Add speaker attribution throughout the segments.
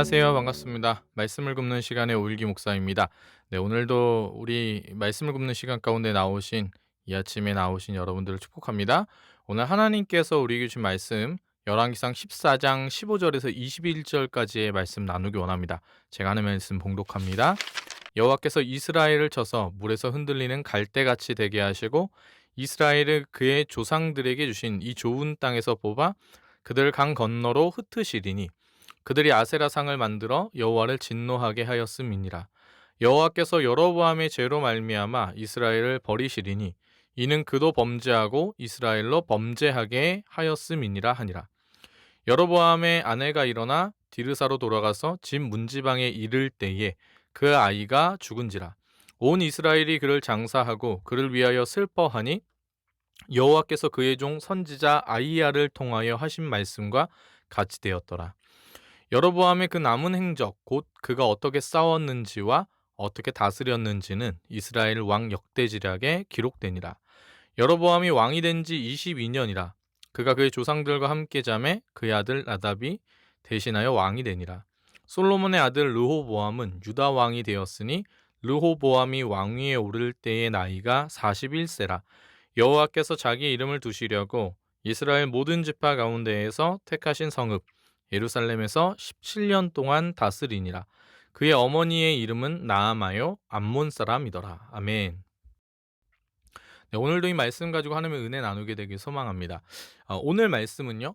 Speaker 1: 안녕하세요. 반갑습니다. 말씀을 굽는 시간의 오일기 목사입니다. 네, 오늘도 우리 말씀을 굽는 시간 가운데 나오신 이 아침에 나오신 여러분들을 축복합니다. 오늘 하나님께서 우리에게 주신 말씀 열왕기상 14장 15절에서 21절까지의 말씀 나누기 원합니다. 제가 하는 말씀 봉독합니다. 여호와께서 이스라엘을 쳐서 물에서 흔들리는 갈대같이 되게 하시고 이스라엘을 그의 조상들에게 주신 이 좋은 땅에서 뽑아 그들 강 건너로 흩으시리니 그들이 아세라 상을 만들어 여호와를 진노하게 하였음이니라. 여호와께서 여로보암의 죄로 말미암아 이스라엘을 버리시리니 이는 그도 범죄하고 이스라엘로 범죄하게 하였음이니라 하니라. 여로보암의 아내가 일어나 디르사로 돌아가서 집 문지방에 이를 때에 그 아이가 죽은지라. 온 이스라엘이 그를 장사하고 그를 위하여 슬퍼하니 여호와께서 그의 종 선지자 아이야를 통하여 하신 말씀과 같이 되었더라. 여로보암의 그 남은 행적 곧 그가 어떻게 싸웠는지와 어떻게 다스렸는지는 이스라엘 왕 역대지략에 기록되니라. 여로보암이 왕이 된 지 22년이라. 그가 그의 조상들과 함께 잠에 그의 아들 나답이 대신하여 왕이 되니라. 솔로몬의 아들 르호보암은 유다 왕이 되었으니 르호보암이 왕위에 오를 때의 나이가 41세라. 여호와께서 자기 이름을 두시려고 이스라엘 모든 지파 가운데에서 택하신 성읍 예루살렘에서 17년 동안 다스리니라. 그의 어머니의 이름은 나아마요 암몬 사람이더라. 아멘. 네, 오늘도 이 말씀 가지고 하나님의 은혜 나누게 되길 소망합니다. 어, 오늘 말씀은요.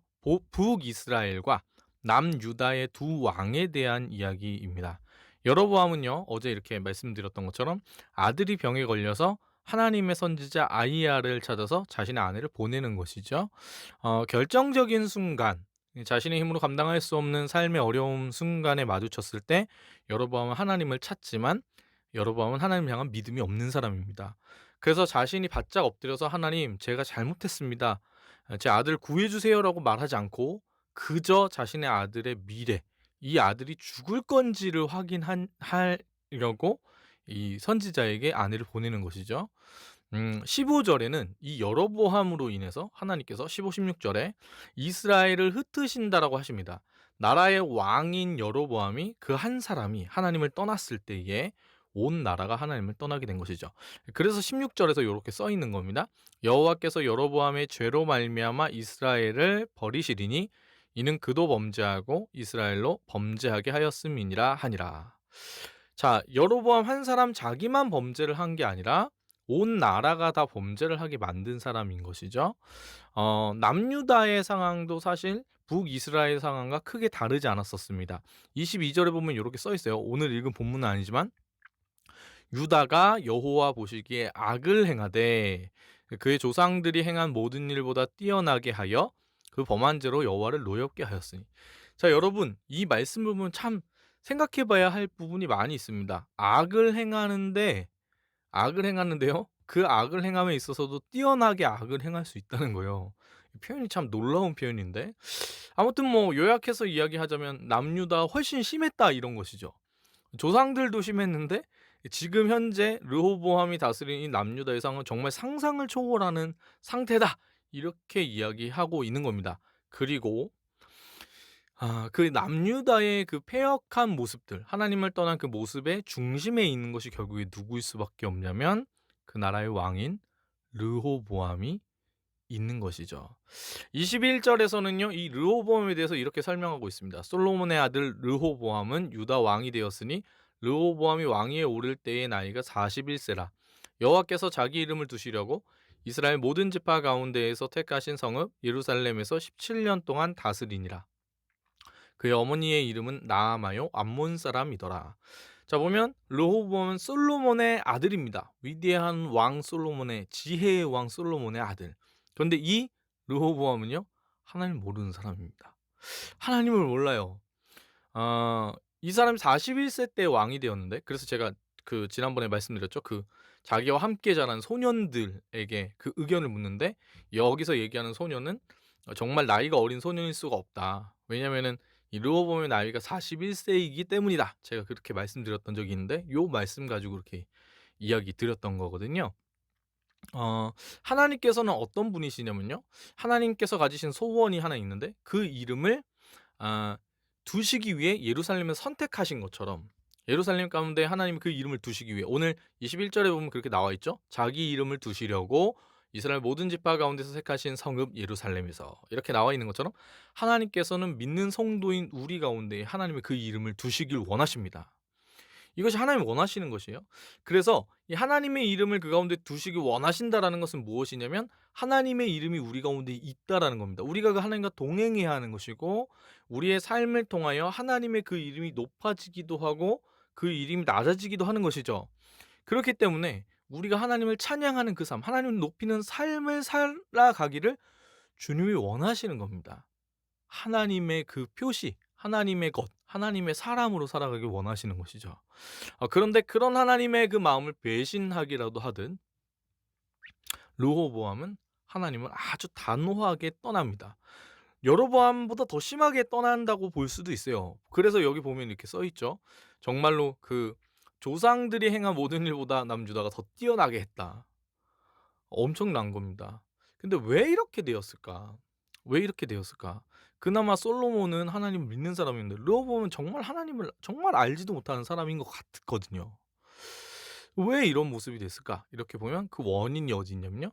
Speaker 1: 북이스라엘과 남유다의 두 왕에 대한 이야기입니다. 여로보암은요. 어제 이렇게 말씀드렸던 것처럼 아들이 병에 걸려서 하나님의 선지자 아이야를 찾아서 자신의 아내를 보내는 것이죠. 어, 결정적인 순간 자신의 힘으로 감당할 수 없는 삶의 어려움 순간에 마주쳤을 때 여로보암은 하나님을 찾지만 여로보암은 하나님을 향한 믿음이 없는 사람입니다. 그래서 자신이 바짝 엎드려서 하나님 제가 잘못했습니다. 제 아들 구해주세요라고 말하지 않고 그저 자신의 아들의 미래 이 아들이 죽을 건지를 확인하려고 이 선지자에게 아내를 보내는 것이죠. 음, 15절에는 이 여로보함으로 인해서 하나님께서 15, 16절에 이스라엘을 흩으신다라고 하십니다. 나라의 왕인 여로보암이 그 한 사람이 하나님을 떠났을 때에 온 나라가 하나님을 떠나게 된 것이죠. 그래서 16절에서 이렇게 써 있는 겁니다. 여호와께서 여로보암의 죄로 말미암아 이스라엘을 버리시리니 이는 그도 범죄하고 이스라엘로 범죄하게 하였음이니라 하니라. 자, 여로보암 한 사람 자기만 범죄를 한 게 아니라 온 나라가 다 범죄를 하게 만든 사람인 것이죠. 어, 남유다의 상황도 사실 북이스라엘 상황과 크게 다르지 않았었습니다. 22절에 보면 이렇게 써 있어요. 오늘 읽은 본문은 아니지만 유다가 여호와 보시기에 악을 행하되 그의 조상들이 행한 모든 일보다 뛰어나게 하여 그 범한 죄로 여호와를 노엽게 하였으니. 자, 여러분, 이 말씀을 보면 참 생각해 봐야 할 부분이 많이 있습니다. 악을 행하는데 악을 행하는데요. 그 악을 행함에 있어서도 뛰어나게 악을 행할 수 있다는 거예요. 표현이 참 놀라운 표현인데 아무튼 뭐 요약해서 이야기하자면 남유다 훨씬 심했다 이런 것이죠. 조상들도 심했는데 지금 현재 르호보암이 다스리는 남유다 의 상은 정말 상상을 초월하는 상태다 이렇게 이야기하고 있는 겁니다. 그리고 아, 그 남유다의 그 패역한 모습들, 하나님을 떠난 그 모습의 중심에 있는 것이 결국에 누구일 수밖에 없냐면 그 나라의 왕인 르호보암이 있는 것이죠. 21절에서는요, 이 르호보암에 대해서 이렇게 설명하고 있습니다. 솔로몬의 아들 르호보암은 유다 왕이 되었으니 르호보암이 왕위에 오를 때의 나이가 41세라. 여호와께서 자기 이름을 두시려고 이스라엘 모든 지파 가운데에서 택하신 성읍 예루살렘에서 17년 동안 다스리니라. 그의 어머니의 이름은 나아마요 암몬 사람이더라. 자 보면 르호보암은 솔로몬의 아들입니다. 위대한 왕 솔로몬의 지혜의 왕 솔로몬의 아들. 그런데 이 르호보암은요 하나님 모르는 사람입니다. 하나님을 몰라요. 어, 이 사람이 41세 때 왕이 되었는데 그래서 제가 그 지난번에 말씀드렸죠. 그 자기와 함께 자란 소년들에게 그 의견을 묻는데 여기서 얘기하는 소년은 정말 나이가 어린 소년일 수가 없다. 왜냐면은 이 르호보암의 나이가 41세이기 때문이다. 제가 그렇게 말씀드렸던 적이 있는데 요 말씀 가지고 그렇게 이야기 드렸던 거거든요. 어, 하나님께서는 어떤 분이시냐면요. 하나님께서 가지신 소원이 하나 있는데 그 이름을 아, 두시기 위해 예루살렘을 선택하신 것처럼 예루살렘 가운데 하나님이 그 이름을 두시기 위해 오늘 21절에 보면 그렇게 나와 있죠. 자기 이름을 두시려고 이스라엘 모든 지파 가운데서 택하신 성읍 예루살렘에서 이렇게 나와 있는 것처럼 하나님께서는 믿는 성도인 우리 가운데 하나님의 그 이름을 두시길 원하십니다. 이것이 하나님 원하시는 것이에요. 그래서 이 하나님의 이름을 그 가운데 두시길 원하신다라는 것은 무엇이냐면 하나님의 이름이 우리 가운데 있다라는 겁니다. 우리가 그 하나님과 동행해야 하는 것이고 우리의 삶을 통하여 하나님의 그 이름이 높아지기도 하고 그 이름이 낮아지기도 하는 것이죠. 그렇기 때문에 우리가 하나님을 찬양하는 그 삶, 하나님을 높이는 삶을 살아가기를 주님이 원하시는 겁니다. 하나님의 그 표시, 하나님의 것, 하나님의 사람으로 살아가길 원하시는 것이죠. 아, 그런데 그런 하나님의 그 마음을 배신하기라도 하든 르호보암은 하나님을 아주 단호하게 떠납니다. 여로보암보다 더 심하게 떠난다고 볼 수도 있어요. 그래서 여기 보면 이렇게 써 있죠. 정말로 그 조상들이 행한 모든 일보다 남주다가 더 뛰어나게 했다. 엄청난 겁니다. 근데 왜 이렇게 되었을까? 왜 이렇게 되었을까? 그나마 솔로몬은 하나님을 믿는 사람인데 르호보암은 정말 하나님을 정말 알지도 못하는 사람인 것 같거든요. 왜 이런 모습이 됐을까? 이렇게 보면 그 원인이 어디 있냐면요.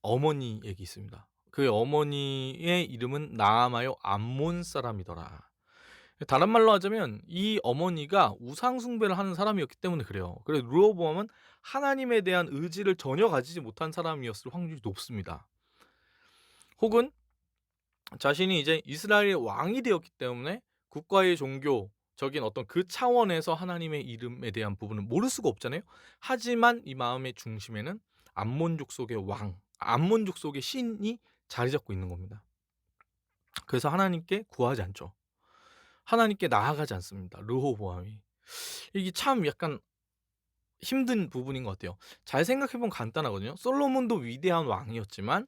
Speaker 1: 어머니 얘기 있습니다. 그 어머니의 이름은 나아마요 암몬 사람이더라. 다른 말로 하자면 이 어머니가 우상 숭배를 하는 사람이었기 때문에 그래요. 그래서 르호보암은 하나님에 대한 의지를 전혀 가지지 못한 사람이었을 확률이 높습니다. 혹은 자신이 이제 이스라엘의 왕이 되었기 때문에 국가의 종교적인 어떤 그 차원에서 하나님의 이름에 대한 부분을 모를 수가 없잖아요. 하지만 이 마음의 중심에는 암몬족 속의 왕, 암몬족 속의 신이 자리 잡고 있는 겁니다. 그래서 하나님께 구하지 않죠. 하나님께 나아가지 않습니다. 르호보암이 이게 참 약간 힘든 부분인 것 같아요. 잘 생각해보면 간단하거든요. 솔로몬도 위대한 왕이었지만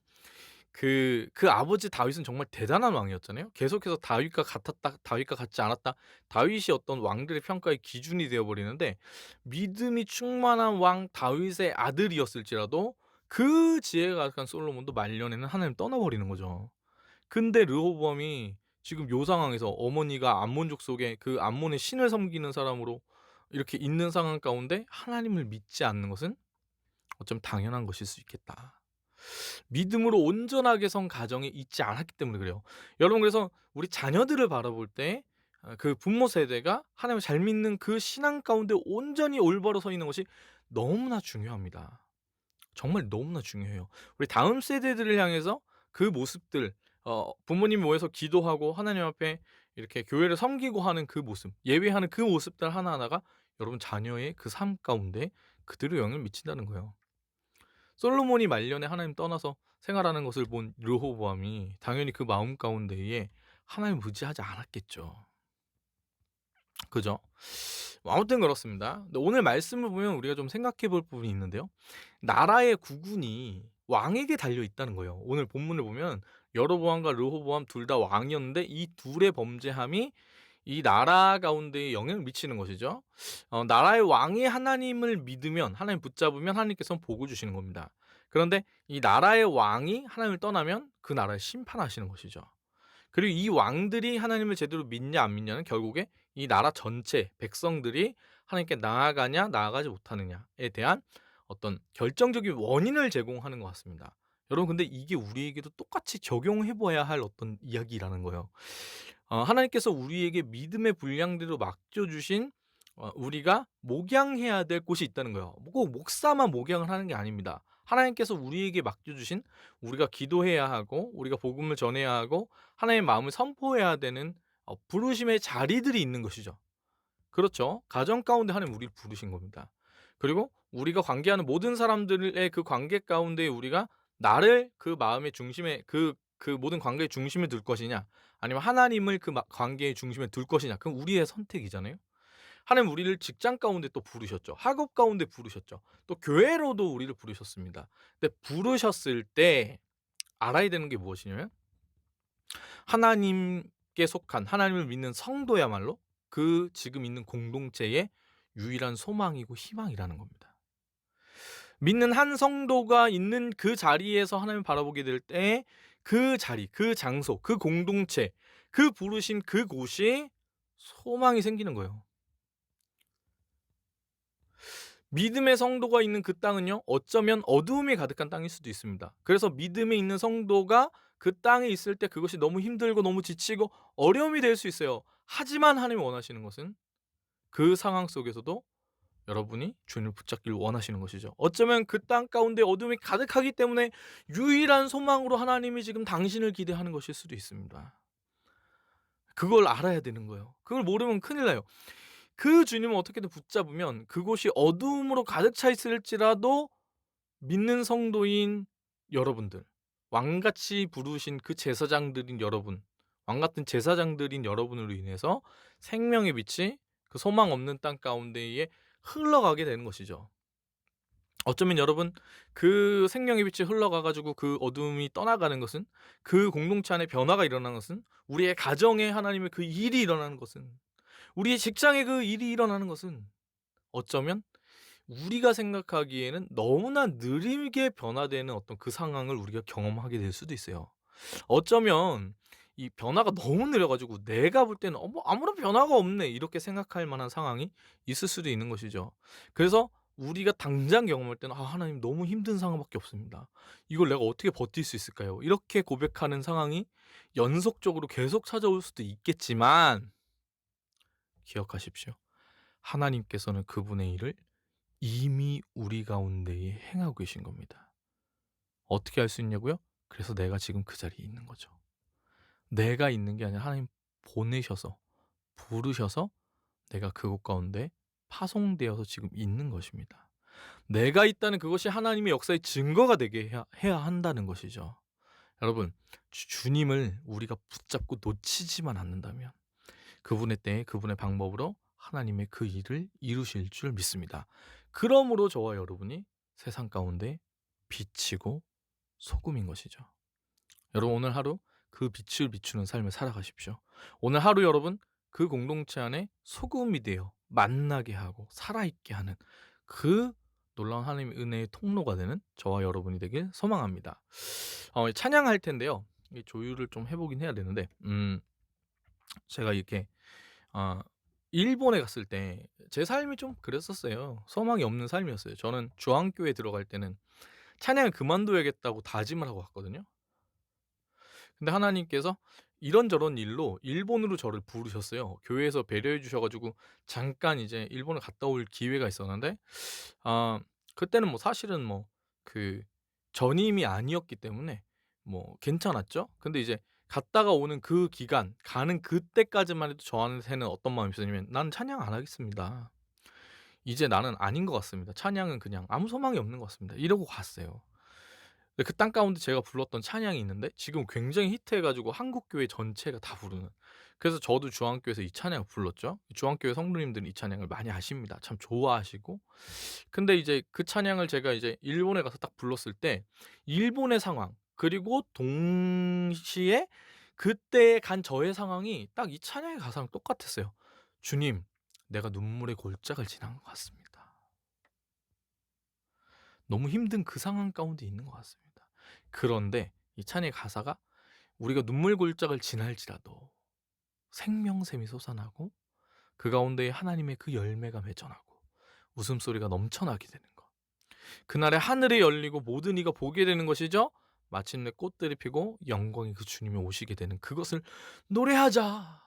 Speaker 1: 그, 그 아버지 다윗은 정말 대단한 왕이었잖아요. 계속해서 다윗과 같았다, 다윗과 같지 않았다. 다윗이 어떤 왕들의 평가의 기준이 되어버리는데 믿음이 충만한 왕 다윗의 아들이었을지라도 그 지혜가 약한 솔로몬도 말년에는 하나님 떠나버리는 거죠. 근데 르호보암이 지금 요 상황에서 어머니가 암몬족 속에 그 암몬의 신을 섬기는 사람으로 이렇게 있는 상황 가운데 하나님을 믿지 않는 것은 어쩌면 당연한 것일 수 있겠다. 믿음으로 온전하게 선 가정에 있지 않았기 때문에 그래요. 여러분 그래서 우리 자녀들을 바라볼 때 그 부모 세대가 하나님을 잘 믿는 그 신앙 가운데 온전히 올바로 서 있는 것이 너무나 중요합니다. 정말 너무나 중요해요. 우리 다음 세대들을 향해서 그 모습들 어, 부모님 모여서 기도하고 하나님 앞에 이렇게 교회를 섬기고 하는 그 모습, 예배하는 그 모습들 하나하나가 여러분 자녀의 그 삶 가운데 그대로 영향을 미친다는 거예요. 솔로몬이 말년에 하나님 떠나서 생활하는 것을 본 르호보암이 당연히 그 마음 가운데에 하나님 의지하지 않았겠죠. 그죠? 아무튼 그렇습니다. 오늘 말씀을 보면 우리가 좀 생각해 볼 부분이 있는데요. 나라의 국운이 왕에게 달려 있다는 거예요. 오늘 본문을 보면 여로보암과 르호보암 둘 다 왕이었는데 이 둘의 범죄함이 이 나라 가운데에 영향을 미치는 것이죠. 어, 나라의 왕이 하나님을 믿으면 하나님 붙잡으면 하나님께서는 복을 주시는 겁니다. 그런데 이 나라의 왕이 하나님을 떠나면 그 나라를 심판하시는 것이죠. 그리고 이 왕들이 하나님을 제대로 믿냐 안 믿냐는 결국에 이 나라 전체 백성들이 하나님께 나아가냐 나아가지 못하느냐에 대한 어떤 결정적인 원인을 제공하는 것 같습니다. 여러분 근데 이게 우리에게도 똑같이 적용해 봐야 할 어떤 이야기라는 거예요. 어, 하나님께서 우리에게 믿음의 분량대로 맡겨 주신 어, 우리가 목양해야 될 곳이 있다는 거예요. 꼭 목사만 목양을 하는 게 아닙니다. 하나님께서 우리에게 맡겨 주신 우리가 기도해야 하고 우리가 복음을 전해야 하고 하나님의 마음을 선포해야 되는 어, 부르심의 자리들이 있는 것이죠. 그렇죠. 가정 가운데 하나님 우리를 부르신 겁니다. 그리고 우리가 관계하는 모든 사람들의 그 관계 가운데 우리가 나를 그 마음의 중심에 그, 그 모든 관계의 중심에 둘 것이냐 아니면 하나님을 그 마- 관계의 중심에 둘 것이냐 그건 우리의 선택이잖아요. 하나님 우리를 직장 가운데 또 부르셨죠. 학업 가운데 부르셨죠. 또 교회로도 우리를 부르셨습니다. 근데 부르셨을 때 알아야 되는 게 무엇이냐면 하나님께 속한 하나님을 믿는 성도야말로 그 지금 있는 공동체의 유일한 소망이고 희망이라는 겁니다. 믿는 한 성도가 있는 그 자리에서 하나님을 바라보게 될 때 그 자리, 그 장소, 그 공동체, 그 부르신 그곳이 소망이 생기는 거예요. 믿음의 성도가 있는 그 땅은요. 어쩌면 어두움이 가득한 땅일 수도 있습니다. 그래서 믿음에 있는 성도가 그 땅에 있을 때 그것이 너무 힘들고 너무 지치고 어려움이 될 수 있어요. 하지만 하나님이 원하시는 것은 그 상황 속에서도 여러분이 주님을 붙잡기를 원하시는 것이죠. 어쩌면 그 땅 가운데 어둠이 가득하기 때문에 유일한 소망으로 하나님이 지금 당신을 기대하는 것일 수도 있습니다. 그걸 알아야 되는 거예요. 그걸 모르면 큰일 나요. 그 주님을 어떻게든 붙잡으면 그곳이 어두움으로 가득 차 있을지라도 믿는 성도인 여러분들, 왕같이 부르신 그 제사장들인 여러분, 왕 같은 제사장들인 여러분으로 인해서 생명의 빛이 그 소망 없는 땅 가운데에 흘러가게 되는 것이죠. 어쩌면 여러분 그 생명의 빛이 흘러가 가지고 그 어둠이 떠나가는 것은 그 공동체 안에 변화가 일어나는 것은 우리의 가정에 하나님의 그 일이 일어나는 것은 우리의 직장에 그 일이 일어나는 것은 어쩌면 우리가 생각하기에는 너무나 느리게 변화되는 어떤 그 상황을 우리가 경험하게 될 수도 있어요. 어쩌면 이 변화가 너무 느려 가지고 내가 볼 때는 '어 뭐 아무런 변화가 없네.' 이렇게 생각할 만한 상황이 있을 수도 있는 것이죠. 그래서 우리가 당장 경험할 때는 '아 하나님 너무 힘든 상황밖에 없습니다. 이걸 내가 어떻게 버틸 수 있을까요?' 이렇게 고백하는 상황이 연속적으로 계속 찾아올 수도 있겠지만 기억하십시오. 하나님께서는 그분의 일을 이미 우리 가운데에 행하고 계신 겁니다. 어떻게 할수 있냐고요? 그래서 내가 지금 그 자리에 있는 거죠. 내가 있는 게 아니라 하나님 보내셔서 부르셔서 내가 그곳 가운데 파송되어서 지금 있는 것입니다. 내가 있다는 그것이 하나님의 역사의 증거가 되게 해야, 해야 한다는 것이죠. 여러분, 주- 주님을 우리가 붙잡고 놓치지만 않는다면 그분의 때에 그분의 방법으로 하나님의 그 일을 이루실 줄 믿습니다. 그러므로 저와 여러분이 세상 가운데 빛이고 소금인 것이죠. 여러분 오늘 하루 그 빛을 비추는 삶을 살아가십시오. 오늘 하루 여러분 그 공동체 안에 소금이 되어 만나게 하고 살아있게 하는 그 놀라운 하나님의 은혜의 통로가 되는 저와 여러분이 되길 소망합니다. 어, 찬양할 텐데요. 이 조율을 좀 해보긴 해야 되는데, 음, 제가 이렇게 아, 일본에 갔을 때 제 삶이 좀 그랬었어요. 소망이 없는 삶이었어요. 저는 주한교회 들어갈 때는 찬양을 그만둬야겠다고 다짐을 하고 갔거든요. 근데 하나님께서 이런저런 일로 일본으로 저를 부르셨어요. 교회에서 배려해 주셔 가지고 잠깐 이제 일본을 갔다 올 기회가 있었는데 아 그때는 뭐 사실은 뭐 그 전임이 아니었기 때문에 뭐 괜찮았죠. 근데 이제 갔다가 오는 그 기간 가는 그때까지만 해도 저한테는 어떤 마음이 있었냐면 '나는 찬양 안 하겠습니다. 이제 나는 아닌 것 같습니다. 찬양은 그냥 아무 소망이 없는 것 같습니다.' 이러고 갔어요. 근데 그 땅 가운데 제가 불렀던 찬양이 있는데 지금 굉장히 히트해 가지고 한국 교회 전체가 다 부르는. 그래서 저도 주한교회에서 이 찬양을 불렀죠. 주한교회 성도님들은 이 찬양을 많이 아십니다. 참 좋아하시고. 근데 이제 그 찬양을 제가 이제 일본에 가서 딱 불렀을 때 일본의 상황 그리고 동시에 그때 간 저의 상황이 딱 이 찬양의 가사랑 똑같았어요. "주님, 내가 눈물의 골짜기를 지난 것 같습니다." 너무 힘든 그 상황 가운데 있는 것 같습니다. 그런데 이 찬의 가사가 우리가 눈물 골짜기를 지날지라도 생명샘이 솟아나고 그 가운데 하나님의 그 열매가 맺어나고 웃음소리가 넘쳐나게 되는 것. 그날에 하늘이 열리고 모든 이가 보게 되는 것이죠. 마침내 꽃들이 피고 영광이 그 주님이 오시게 되는 그것을 노래하자.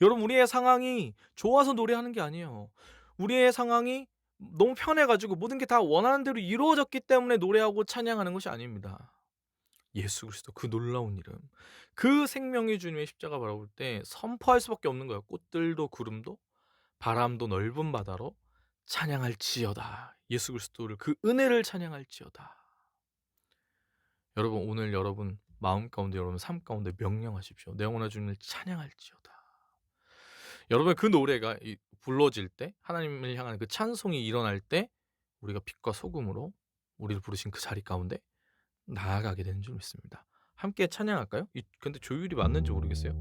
Speaker 1: 여러분 우리의 상황이 좋아서 노래하는 게 아니에요. 우리의 상황이 너무 편해가지고 모든 게 다 원하는 대로 이루어졌기 때문에 노래하고 찬양하는 것이 아닙니다. 예수 그리스도 그 놀라운 이름, 그 생명의 주님의 십자가 바라볼 때 선포할 수밖에 없는 거예요. 꽃들도 구름도 바람도 넓은 바다로 찬양할지어다. 예수 그리스도를 그 은혜를 찬양할지어다. 여러분 오늘 여러분 마음 가운데 여러분 삶 가운데 명령하십시오. 내 영혼아 주님을 찬양할지어다. 여러분 그 노래가 이 불러질 때 하나님을 향한 그 찬송이 일어날 때 우리가 빛과 소금으로 우리를 부르신 그 자리 가운데 나아가게 되는 줄 믿습니다. 함께 찬양할까요? 이 근데 조율이 맞는지 모르겠어요.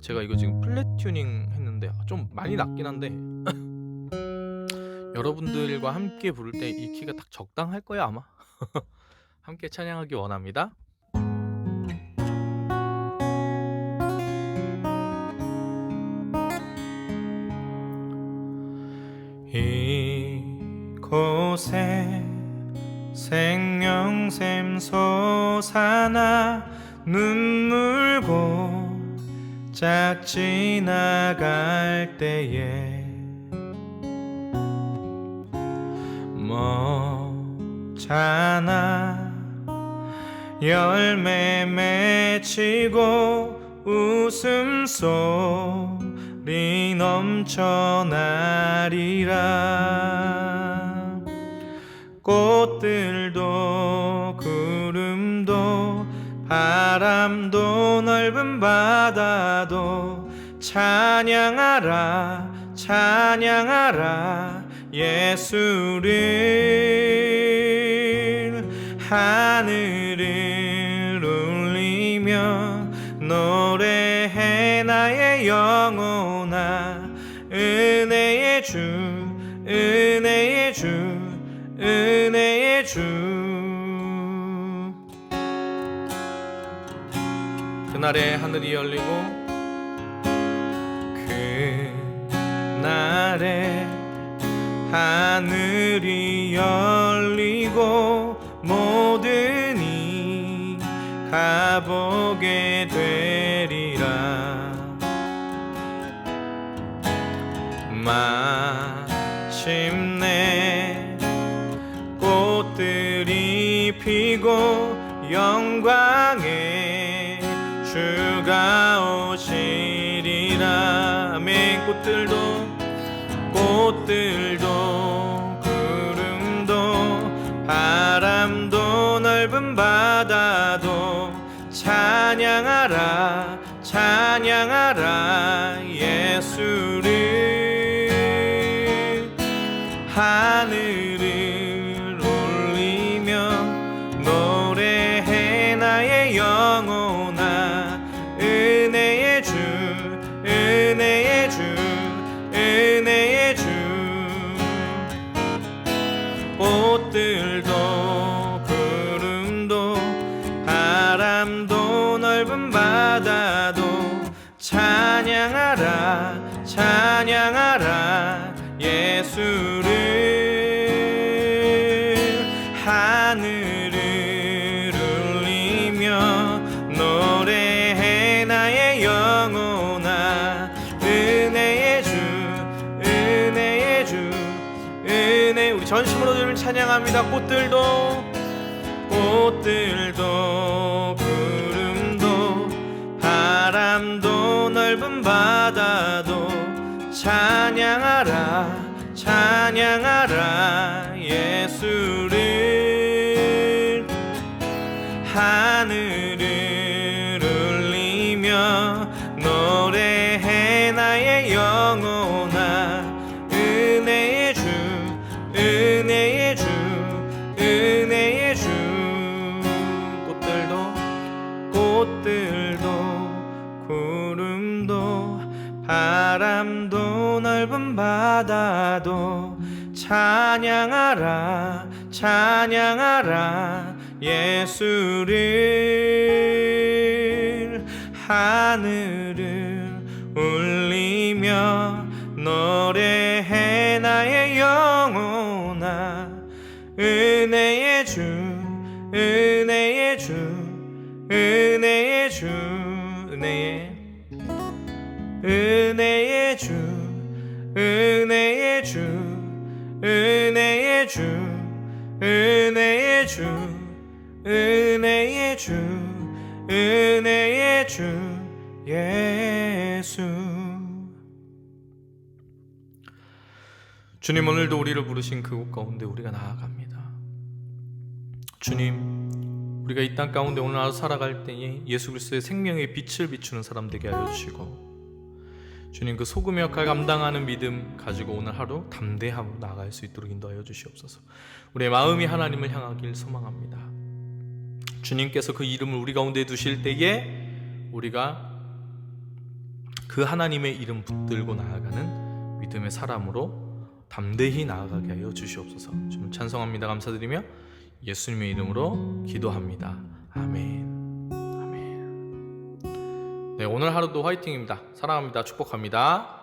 Speaker 1: 제가 이거 지금 플랫 튜닝 했는데 좀 많이 낮긴 한데 여러분들과 함께 부를 때 이 키가 딱 적당할 거예요 아마. 함께 찬양하기 원합니다. 곳에 생명샘 솟아나 눈물 고 짝 지나갈 때에 먹잖아 열매 맺히고 웃음소 리 넘쳐나리라. 꽃들도 구름도 바람도 넓은 바다도 찬양하라 찬양하라 예수를. 하늘 그날에 하늘이 열리고 그날에 하늘이 열리고 들도 구름도 바람도 넓은 바다도 찬양하라 찬양하라 예수 하늘을 울리며 노래해 나의 영혼아. 은혜의 주 은혜의 주 은혜. 우리 전심으로 주를 찬양합니다. 꽃들도 꽃들도 구름도 바람도 넓은 바다도 찬양하라 찬양하라 바다도 찬양하라 찬양하라 예수를 하늘을 울리며 노래해 나의 영혼아. 은혜의 주 은혜의 주 은혜의 주 은혜의 은혜의 주 은혜의 주 은혜의 주 은혜의 주 은혜의 주 은혜의 주 예수. 주님 오늘도 우리를 부르신 그곳 가운데 우리가 나아갑니다. 주님 우리가 이 땅 가운데 오늘 살아갈 때에 예수 그리스도의 생명의 빛을 비추는 사람 되게 하여 주시고 주님 그 소금의 역할 감당하는 믿음 가지고 오늘 하루 담대함으로 나아갈 수 있도록 인도하여 주시옵소서. 우리의 마음이 하나님을 향하길 소망합니다. 주님께서 그 이름을 우리 가운데 두실 때에 우리가 그 하나님의 이름 붙들고 나아가는 믿음의 사람으로 담대히 나아가게 하여 주시옵소서. 주님 찬송합니다. 감사드리며 예수님의 이름으로 기도합니다. 아멘. 네, 오늘 하루도 화이팅입니다. 사랑합니다. 축복합니다.